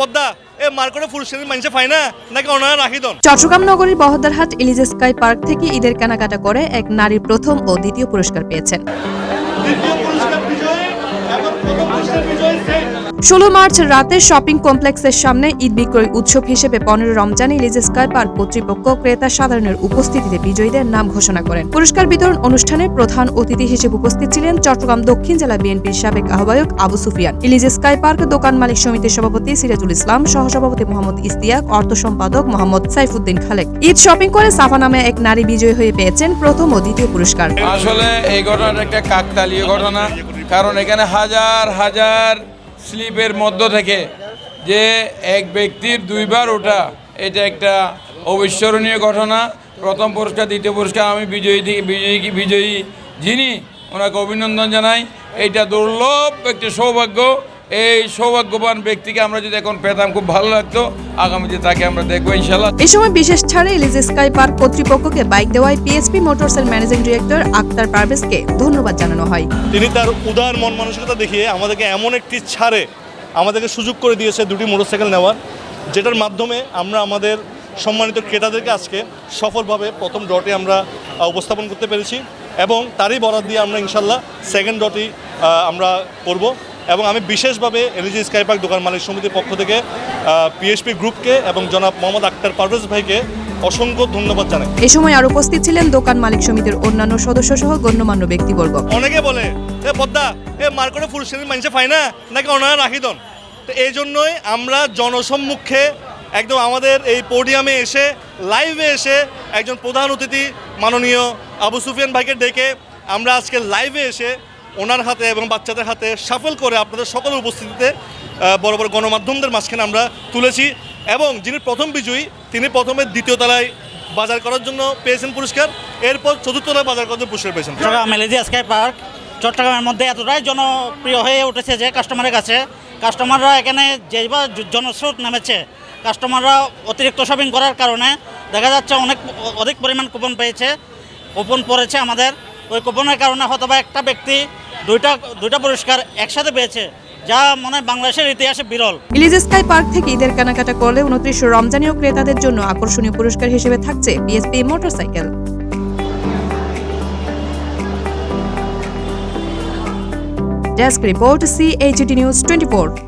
বদ্দা এ রাখি চট্টগ্রাম নগরীর Bahaddarhat ইলিজ sky park থেকে ঈদের কেনাকাটা করে এক নারী প্রথম ও দ্বিতীয় পুরস্কার পেয়েছেন। ষোলো মার্চ রাতে শপিং কমপ্লেক্সের সামনে ঈদ বিক্রয় উৎসব হিসেবে পনেরো রমজান ইলিজ স্কাই পার্ক কর্তৃপক্ষ ক্রেতা সাধারণের উপস্থিতিতে বিজয়ীদের নাম ঘোষণা করেন। পুরস্কার বিতরণ অনুষ্ঠানে প্রধান অতিথি হিসেবে উপস্থিত ছিলেন চট্টগ্রাম দক্ষিণ জেলা বিএনপির সাবেক আহ্বায়ক আবু সুফিয়ান। ইলিজ স্কাই পার্ক দোকান মালিক সমিতির সভাপতি সিরাজুল ইসলাম, সহসভাপতি মোহাম্মদ ইস্তিয়াক অর্থ সম্পাদক মোহাম্মদ সাইফুদ্দিন খালেক। ঈদ শপিং করে সাফা নামে এক নারী বিজয়ী হয়ে পেয়েছেন প্রথম ও দ্বিতীয় পুরস্কার। আসলে এই ঘটনাটা একটা কাকতালীয় ঘটনা, কারণ এখানে হাজার হাজার স্লিপের মধ্য থেকে যে এক ব্যক্তির দুইবার ওঠা, এটা একটা অবিস্মরণীয় ঘটনা। প্রথম পুরস্কার, দ্বিতীয় পুরস্কার, আমি বিজয়ী বিজয়ী বিজয়ী যিনি, ওনাকে অভিনন্দন জানাই। এটা দুর্লভ একটি সৌভাগ্য। এই সৌভাগ্যবান ব্যক্তিকে আমরা যদি এখন পেতাম খুব ভালো লাগতো। আগামী আগামীতে তাকে আমরা দেখব ইনশাল্লাহ এই সময় বিশেষ ছাড়ে ইলিজ স্কাই পার্ক কর্তৃপক্ষকে বাইক দেওয়ায় পিএসপি মোটরসের ম্যানেজিং ডিরেক্টর আক্তার পারভেজকে ধন্যবাদ জানানো হয়। তিনি তার উদার মন মানসিকতা দেখিয়ে আমাদেরকে এমন একটি ছাড়ে আমাদেরকে সুযোগ করে দিয়েছে দুটি মোটরসাইকেল নেওয়ার যেটার মাধ্যমে আমরা আমাদের সম্মানিত ক্রেতাদেরকে আজকে সফলভাবে প্রথম ডটে আমরা উপস্থাপন করতে পেরেছি এবং তারই বরাদ দিয়ে আমরা ইনশাল্লাহ সেকেন্ড ডটি আমরা করব। এবং আমি বিশেষভাবে এলজি স্কাই পার্ক দোকান মালিক সমিতির পক্ষ থেকে পিএসপি গ্রুপকে এবং জনাব মোহাম্মদ আক্তার পারভেজ ভাইকে অসংখ্য ধন্যবাদ জানাই। এই সময় আর উপস্থিত ছিলেন দোকান মালিক সমিতির অন্যান্য সদস্য সহ গণ্যমান্য ব্যক্তিবর্গ। অনেকে বলে এ পদ্মা এ মার্কেটে ফুল শ্রেণির মানুষে পায় না? নাকি অনারা রাখি দন? তো এই জন্যই আমরা জনসম্মুখে একদম আমাদের এই পোডিয়ামে এসে লাইভে এসে একজন প্রধান অতিথি মাননীয় আবু সুফিয়ান ভাইকে ডেকে আমরা আজকে লাইভে এসে ওনার হাতে এবং বাচ্চাদের হাতে সাফল করে আপনাদের সকলের উপস্থিতিতে বড় বড় গণমাধ্যমদের মাঝখানে আমরা তুলেছি এবং যিনি প্রথম বিজয়ী, তিনি প্রথমে দ্বিতীয় তলায় বাজার করার জন্য পেয়েছেন পুরস্কার। এরপর চতুর্থ তলায় বাজার করার জন্য পুরস্কার পেয়েছেন। চট্টগ্রাম মেলেজি স্কাই পার্ক, চট্টগ্রামের মধ্যে এতটাই জনপ্রিয় হয়ে উঠেছে যে কাস্টমারের কাছে। কাস্টমাররা এখানে যেভাবে জ- জনস্রোত নেমেছে কাস্টমাররা অতিরিক্ত শপিং করার কারণে দেখা যাচ্ছে অনেক অধিক পরিমাণ কুপন পেয়েছে। কুপন পড়েছে আমাদের। ওই কুপনের কারণে হয়তো একটা ব্যক্তি দুইটা দুইটা পুরস্কার একসাথে পেয়েছে, যা মনে হয় বাংলাদেশের ইতিহাসে বিরল। ইলিজ স্কাই পার্ক থেকে ঈদের কেনাকাটা করলে উনত্রিশ রমজানীয় ক্রেতাদের জন্য আকর্ষণীয় পুরস্কার হিসেবে থাকছে BSP motorcycle desk report CHD news twenty